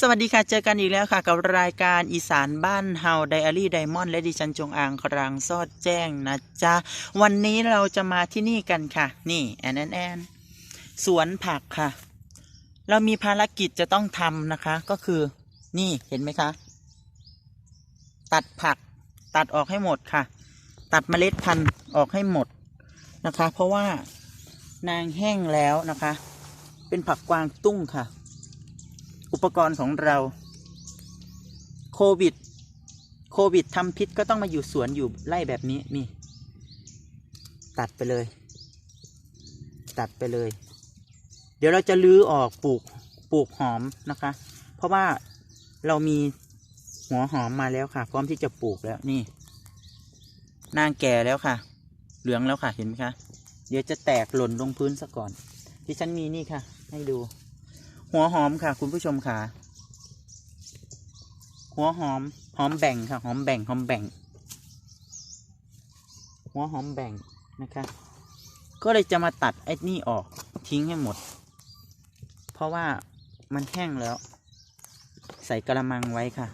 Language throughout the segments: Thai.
สวัสดีค่ะ เจอกันอีกแล้วค่ะ กับรายการอีสานบ้านเฮาไดอารี่ไดมอนด์และดิฉันจงอางครังซอดแจ้งนะจ๊ะ วันนี้เราจะมาที่นี่กันค่ะ นี่แอนแอนแอนสวนผักค่ะ เรามีภารกิจจะต้องทำนะคะ ก็คือ นี่เห็นไหมคะ ตัดผัก ตัดออกให้หมดค่ะ ตัดเมล็ดพันธุ์ออกให้หมดนะคะ เพราะว่านางแห้งแล้วนะคะ เป็นผักกวางตุ้งค่ะ อุปกรณ์ของเรา โควิด โควิดทำพิษก็ต้องมาอยู่สวนอยู่ไร่แบบนี้นี่ ตัดไปเลย ตัดไปเลย เดี๋ยวเราจะลื้อออกปลูกปลูกหอมนะคะ เพราะว่าเรามีหัวหอมมาแล้วค่ะ พร้อมที่จะปลูกแล้วนี่ นางแก่แล้วค่ะ เหลืองแล้วค่ะเห็นไหมคะ เดี๋ยวจะแตกหล่นลงพื้นซะก่อนที่ฉันมีนี่ค่ะ ให้ดู หัวหอมค่ะ คุณผู้ชมค่ะ หัวหอม หอมแบ่งค่ะ หอมแบ่ง หอมแบ่ง หัวหอมแบ่งนะคะ ก็เลยจะมาตัดไอ้นี่ออกทิ้งให้หมด เพราะว่ามันแห้งแล้ว ใส่กระมังไว้ค่ะ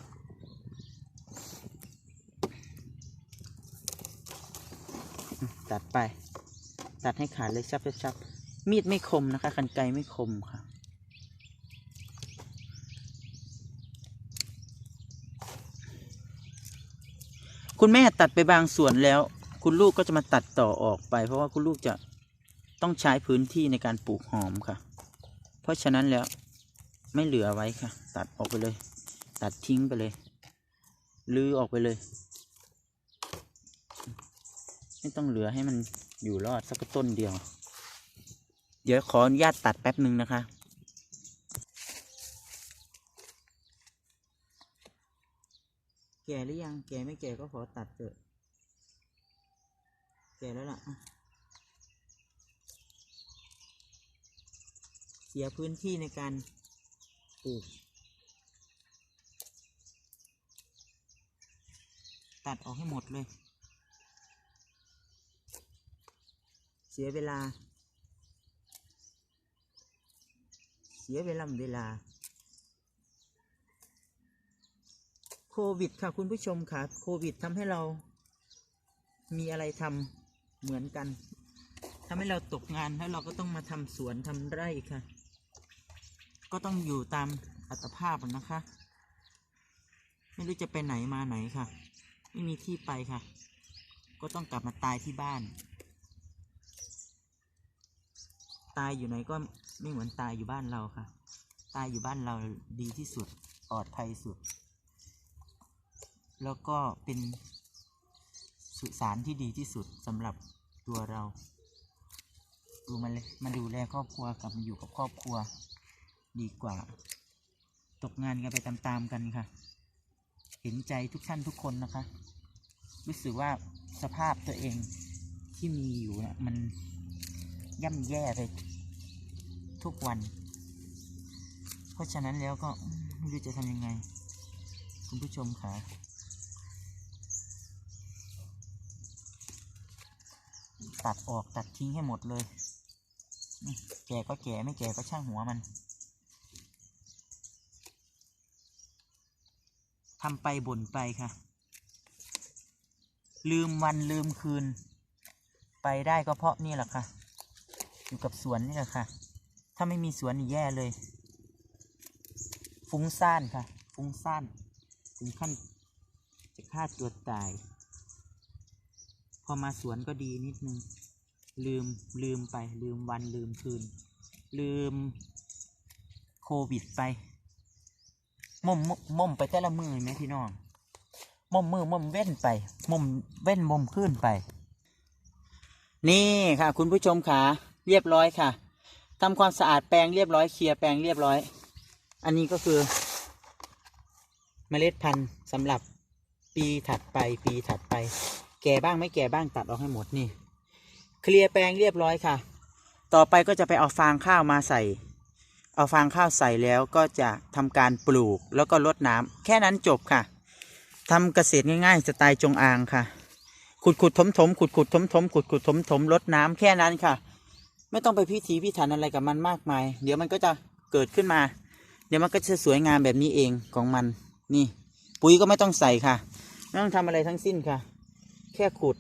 ตัดไป ตัดให้ขาดเลยชับชับมีดไม่คมนะคะ กันไกรไม่คมค่ะ คุณแม่ตัดไปบางส่วนแล้ว คุณลูกก็จะมาตัดต่อออกไป เพราะว่าคุณลูกจะต้องใช้พื้นที่ในการปลูกหอมค่ะ เพราะฉะนั้นแล้วไม่เหลือไว้ค่ะ ตัดออกไปเลย ตัดทิ้งไปเลยลื้อออกไปเลย ไม่ต้องเหลือให้มันอยู่รอดสักต้นเดียว เดี๋ยวขออนุญาตตัดแป๊บหนึ่งนะคะ แก่หรือยัง แก่ไม่แก่ก็ขอตัดเถอะ แก่แล้วล่ะ เสียพื้นที่ในการปลูก ตัดออกให้หมดเลย เสียเวลา เสียเวลาเวลา โควิดค่ะคุณผู้ชมค่ะโควิดทำให้เรามีอะไรทำเหมือนกันทำให้เราตกงานแล้วเราก็ต้องมาทำสวนทำไร่ค่ะ ก็ต้องอยู่ตามอัตภาพนะคะ ไม่รู้จะไปไหนมาไหนค่ะ ไม่มีที่ไปค่ะ ก็ต้องกลับมาตายที่บ้าน ตายอยู่ไหนก็ไม่เหมือนตายอยู่บ้านเราค่ะ ตายอยู่บ้านเราดีที่สุดปลอดภัยสุด แล้วก็เป็นสุสานที่ดีที่สุดสำหรับตัวเรา ดูมาเลยมาดูแลครอบครัวกลับมาอยู่กับครอบครัว ดีกว่า ตกงานกันไปตามๆกันค่ะ เห็นใจทุกท่านทุกคนนะคะ รู้สึกว่าสภาพตัวเองที่มีอยู่นะมันย่ำแย่ไปทุกวัน เพราะฉะนั้นแล้วก็ไม่รู้จะทำยังไง คุณผู้ชมค่ะ ตัดออกตัดทิ้งให้หมดเลยแก่ก็แก่ไม่แก่ก็ช่างหัวมันทำไปบ่นไปค่ะ ลืมวันลืมคืน ไปได้ก็เพราะนี่แหละค่ะ อยู่กับสวนนี่แหละค่ะ ถ้าไม่มีสวนนี่แย่เลย ฟุ้งซ่านค่ะ ฟุ้งซ่าน ถึงขั้นจะฆ่าตัวตาย พอมาสวนก็ดีนิดนึง ลืมลืมไป ลืมวันลืมคืน ลืมโควิดไปม่มม่มไปแต่ละมือไหมพี่น้องม่มมือม่มเว้นไปม่มเว้นม่มขึ้นไป นี่ค่ะ คุณผู้ชมค่ะเรียบร้อยค่ะทำความสะอาดแปรงเรียบร้อยเคลียร์แปรงเรียบร้อย อันนี้ก็คือเมล็ดพันธุ์สำหรับปีถัดไปปีถัดไป แก่บ้างไม่แก่บ้างตัดออกให้หมดนี่ เคลียร์แปลงเรียบร้อยค่ะ ต่อไปก็จะไปเอาฟางข้าวมาใส่ เอาฟางข้าวใส่แล้วก็จะทำการปลูกแล้วก็รดน้ำแค่นั้นจบค่ะทำเกษตรง่ายๆสไตล์จงอางค่ะ ขุดขุดถมถมขุดขุดถมถมขุดขุดถมถมรดน้ำแค่นั้นค่ะ ไม่ต้องไปพิถีพิถันอะไรกับมันมากมาย เดี๋ยวมันก็จะเกิดขึ้นมา เดี๋ยวมันก็จะสวยงามแบบนี้เองของมันนี่ ปุ๋ยก็ไม่ต้องใส่ค่ะ ไม่ต้องทำอะไรทั้งสิ้นค่ะ ค่ขุด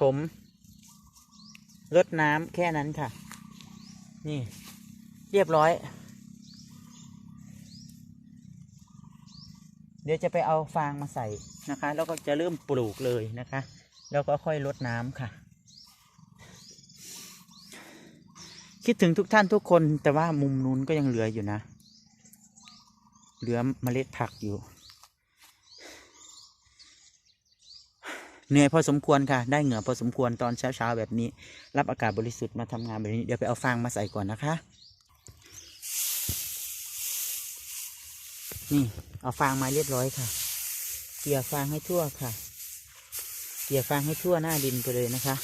ถมรดน้ำแค่นั้นค่ะ นี่ เรียบร้อย เดี๋ยวจะไปเอาฟางมาใส่นะคะ แล้วก็จะเริ่มปลูกเลยนะคะ แล้วก็ค่อยรดน้ำค่ะ คิดถึงทุกท่านทุกคนแต่ว่ามุมนู้นก็ยังเหลืออยู่นะ เหลือเมล็ดผักอยู่ เหนื่อยพอสมควรค่ะ ได้เหงื่อพอสมควรตอนเช้าๆแบบนี้ รับอากาศบริสุทธิ์มาทำงานแบบนี้ เดี๋ยวไปเอาฟางมาใส่ก่อนนะคะ นี่เอาฟางมาเรียบร้อยค่ะ เกี่ยฟางให้ทั่วค่ะ เกี่ยฟางให้ทั่วหน้าดินไปเลยนะคะ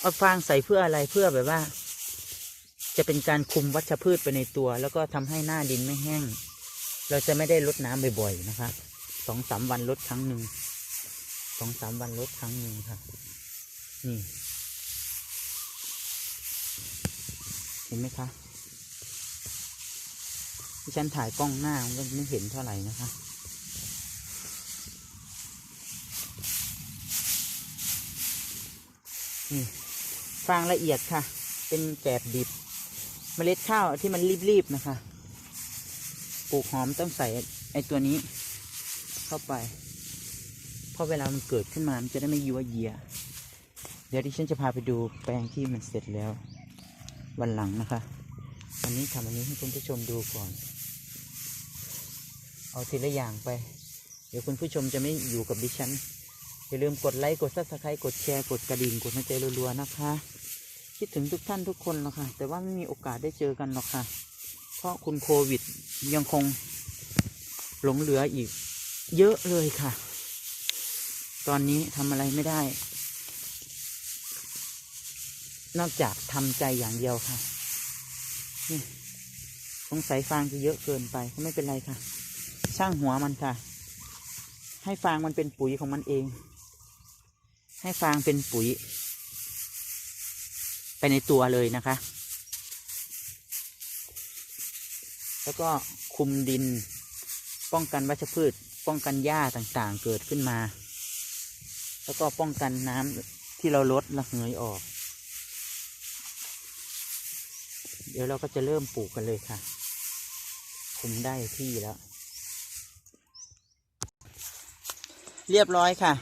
เอาฟางใส่เพื่ออะไรเพื่อแบบว่า จะเป็นการคุมวัชพืชไปในตัว แล้วก็ทำให้หน้าดินไม่แห้ง เราจะไม่ได้ลดน้ำบ่อยๆนะคะสองสามวันลดครั้งหนึ่ง องสามวันลดครั้งหนึ่งค่ะ นี่ เห็นไหมคะที่ฉันถ่ายกล้องหน้ามันก็ไม่เห็นเท่าไหร่นะคะ นี่ฟางละเอียดค่ะ เป็นแกบดิบเมล็ดข้าวที่มันรีบๆนะคะ ปลูกหอมต้องใส่ไอ้ตัวนี้เข้าไป เพราะเวลามันเกิดขึ้นมา มันจะได้ไม่ยัวเยีย เดี๋ยวดิฉันจะพาไปดูแปลงที่มันเสร็จแล้ว วันหลังนะคะ วันนี้ทำอันนี้ให้คุณผู้ชมดูก่อน เอาทีละอย่างไป เดี๋ยวคุณผู้ชมจะไม่อยู่กับดิฉัน อย่าลืมกดไลค์ กดซับสไครต์กดแชร์ กดกระดิ่ง กดหัวใจรัวๆนะคะ คิดถึงทุกท่านทุกคนหรอกค่ะ แต่ว่าไม่มีโอกาสได้เจอกันหรอกค่ะ เพราะคุณโควิดยังคงหลงเหลืออีกเยอะเลยค่ะ ตอนนี้ทำอะไรไม่ได้ นอกจากทำใจอย่างเดียวค่ะนี่สงสัยฟางจะเยอะเกินไปก็ไม่เป็นไรค่ะ ช่างหัวมันค่ะ ให้ฟางมันเป็นปุ๋ยของมันเอง ให้ฟางเป็นปุ๋ย ไปในตัวเลยนะคะ แล้วก็คุมดิน ป้องกันวัชพืช ป้องกันหญ้าต่างๆ เกิดขึ้นมา แล้วก็ป้องกันน้ำที่เราลดระเหยออก เดี๋ยวเราก็จะเริ่มปลูกกันเลยค่ะคุมได้ที่แล้ว เรียบร้อยค่ะ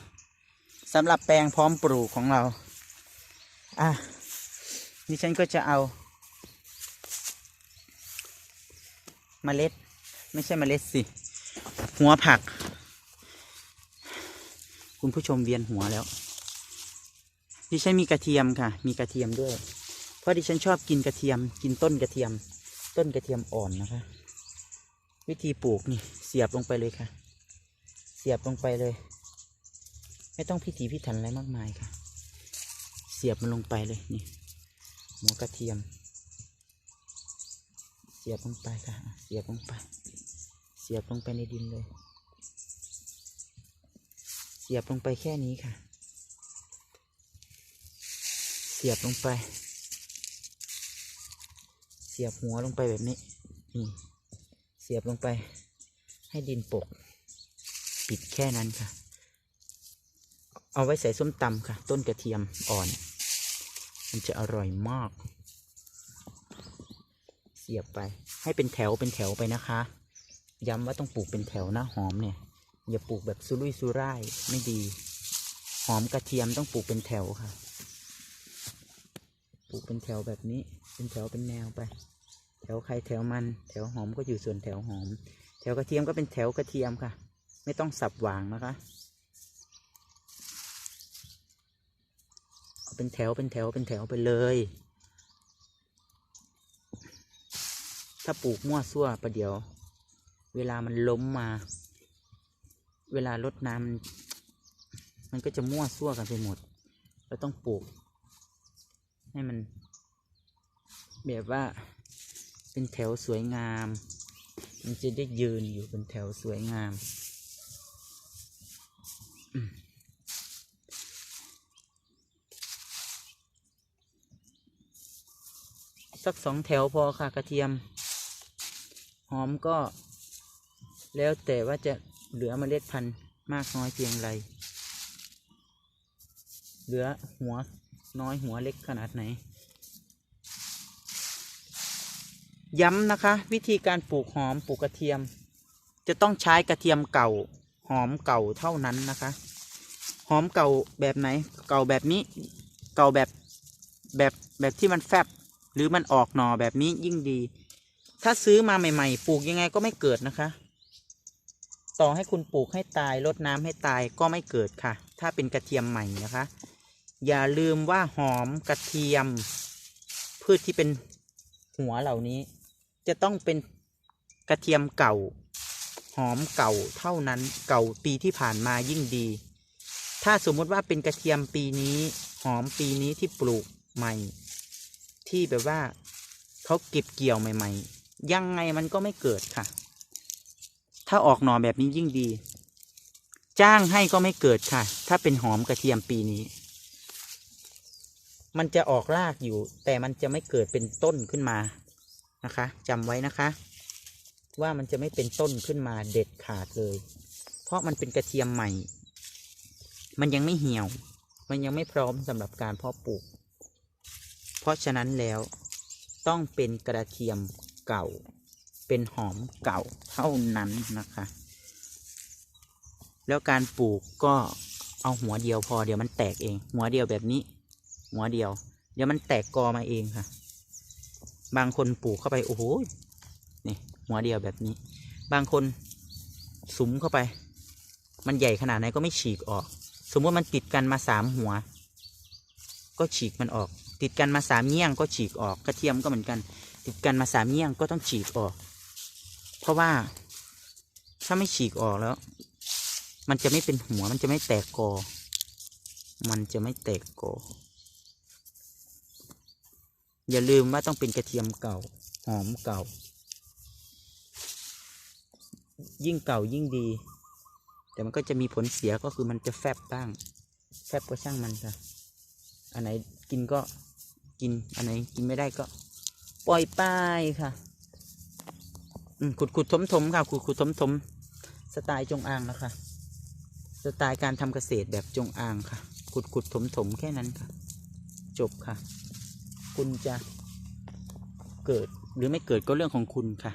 สำหรับแปลงพร้อมปลูกของเรา อะนี่ฉันก็จะเอาเมล็ด ไม่ใช่เมล็ดสิ หัวผัก คุณผู้ชมเวียนหัวแล้ว ดิฉันมีกระเทียมค่ะ มีกระเทียมด้วย เพราะดิฉันชอบกินกระเทียม กินต้นกระเทียม ต้นกระเทียมอ่อนนะคะ วิธีปลูกนี่เสียบลงไปเลยค่ะ เสียบลงไปเลย ไม่ต้องพิถีพิถันอะไรมากมายค่ะ เสียบมันลงไปเลยนี่หัวกระเทียม เสียบลงไปค่ะ เสียบลงไป เสียบลงไปในดินเลย สียบลงไปแค่นี้ค่ะ เสียบลงไป เสียบหัวลงไปแบบนี้ นี่ เสียบลงไป ให้ดินปก ปิดแค่นั้นค่ะ เอาไว้ใส่ส้มตำค่ะ ต้นกระเทียมอ่อน มันจะอร่อยมาก เสียบไป ให้เป็นแถวเป็นแถวไปนะคะ ย้ำว่าต้องปลูกเป็นแถวนะหอมเนี่ย อย่าปลูกแบบสุรุ่ยสุร่ายไม่ดี หอมกระเทียมต้องปลูกเป็นแถวค่ะ ปลูกเป็นแถวแบบนี้ เป็นแถวเป็นแนวไป แถวใครแถวมัน แถวหอมก็อยู่ส่วนแถวหอม แถวกระเทียมก็เป็นแถวกระเทียมค่ะ ไม่ต้องสับหวางนะคะเอาเป็นแถวเป็นแถวเป็นแถวไปเลย ถ้าปลูกมั่วซั่วประเดี๋ยว เวลามันล้มมา เวลารดน้ำมันก็จะมั่วซั่วกันไปหมด เราต้องปลูก ให้มัน แบบว่าเป็นแถวสวยงาม มันจะได้ยืนอยู่เป็นแถวสวยงาม สักสองแถวพอค่ะกระเทียม หอมก็ แล้วแต่ว่าจะ เหลือเมล็ดพันธุ์มากน้อยเพียงไร เหลือหัวน้อยหัวเล็กขนาดไหน ย้ำนะคะ วิธีการปลูกหอมปลูกกระเทียม จะต้องใช้กระเทียมเก่า หอมเก่าเท่านั้นนะคะ หอมเก่าแบบไหน เก่าแบบนี้เก่าแบบแบบแบบที่มันแฟบหรือมันออกหน่อแบบนี้ยิ่งดี ถ้าซื้อมาใหม่ ๆ ปลูกยังไงก็ไม่เกิดนะคะ ต่อให้คุณปลูกให้ตายรดน้ำให้ตายก็ไม่เกิดค่ะ ถ้าเป็นกระเทียมใหม่นะคะ อย่าลืมว่าหอมกระเทียม พืชที่เป็นหัวเหล่านี้ จะต้องเป็นกระเทียมเก่า หอมเก่าเท่านั้นเก่าปีที่ผ่านมายิ่งดี ถ้าสมมุติว่าเป็นกระเทียมปีนี้ หอมปีนี้ที่ปลูกใหม่ ที่แบบว่าเขาเก็บเกี่ยวใหม่ ๆ ยังไงมันก็ไม่เกิดค่ะ ถ้าออกหน่อแบบนี้ยิ่งดี จ้างให้ก็ไม่เกิดค่ะ ถ้าเป็นหอมกระเทียมปีนี้ มันจะออกรากอยู่ แต่มันจะไม่เกิดเป็นต้นขึ้นมานะคะจำไว้นะคะ ว่ามันจะไม่เป็นต้นขึ้นมาเด็ดขาดเลย เพราะมันเป็นกระเทียมใหม่ มันยังไม่เหี่ยว มันยังไม่พร้อมสำหรับการเพาะปลูก เพราะฉะนั้นแล้วต้องเป็นกระเทียมเก่า เป็นหอมเก่าเท่านั้นนะคะ แล้วการปลูกก็เอาหัวเดียวพอเดี๋ยวมันแตกเอง หัวเดียวแบบนี้ หัวเดียว เดี๋ยวมันแตกกอมาเองค่ะ บางคนปลูกเข้าไปโอ้โหนี่หัวเดียวแบบนี้ บางคนสุมเข้าไป มันใหญ่ขนาดไหนก็ไม่ฉีกออก สมมติมันติดกันมาสามหัว ก็ฉีกมันออก ติดกันมาสามเงี้ยงก็ฉีกออก กระเทียมก็เหมือนกัน ติดกันมาสามเงี้ยงก็ต้องฉีกออก เพราะว่าถ้าไม่ฉีกออกแล้ว มันจะไม่เป็นหัวมันจะไม่แตกกอ มันจะไม่แตกกอ อย่าลืมว่าต้องเป็นกระเทียมเก่า หอมเก่า ยิ่งเก่ายิ่งดี แต่มันก็จะมีผลเสียก็คือมันจะแฟบบ้าง แฟบก็ช่างมันค่ะ อันไหนกินก็กิน อันไหนกินไม่ได้ก็ปล่อยไปค่ะ ขุดขุดถมถมค่ะขุดขุดถมถมสไตล์จงอางนะคะ สไตล์การทำเกษตรแบบจงอางค่ะ ขุดขุดถมถมแค่นั้นค่ะ จบค่ะ คุณจะเกิดหรือไม่เกิดก็เรื่องของคุณค่ะ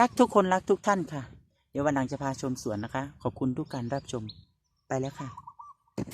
รักทุกคนรักทุกท่านค่ะ เดี๋ยววันหลังจะพาชมสวนนะคะ ขอบคุณทุกการรับชมไปแล้วค่ะ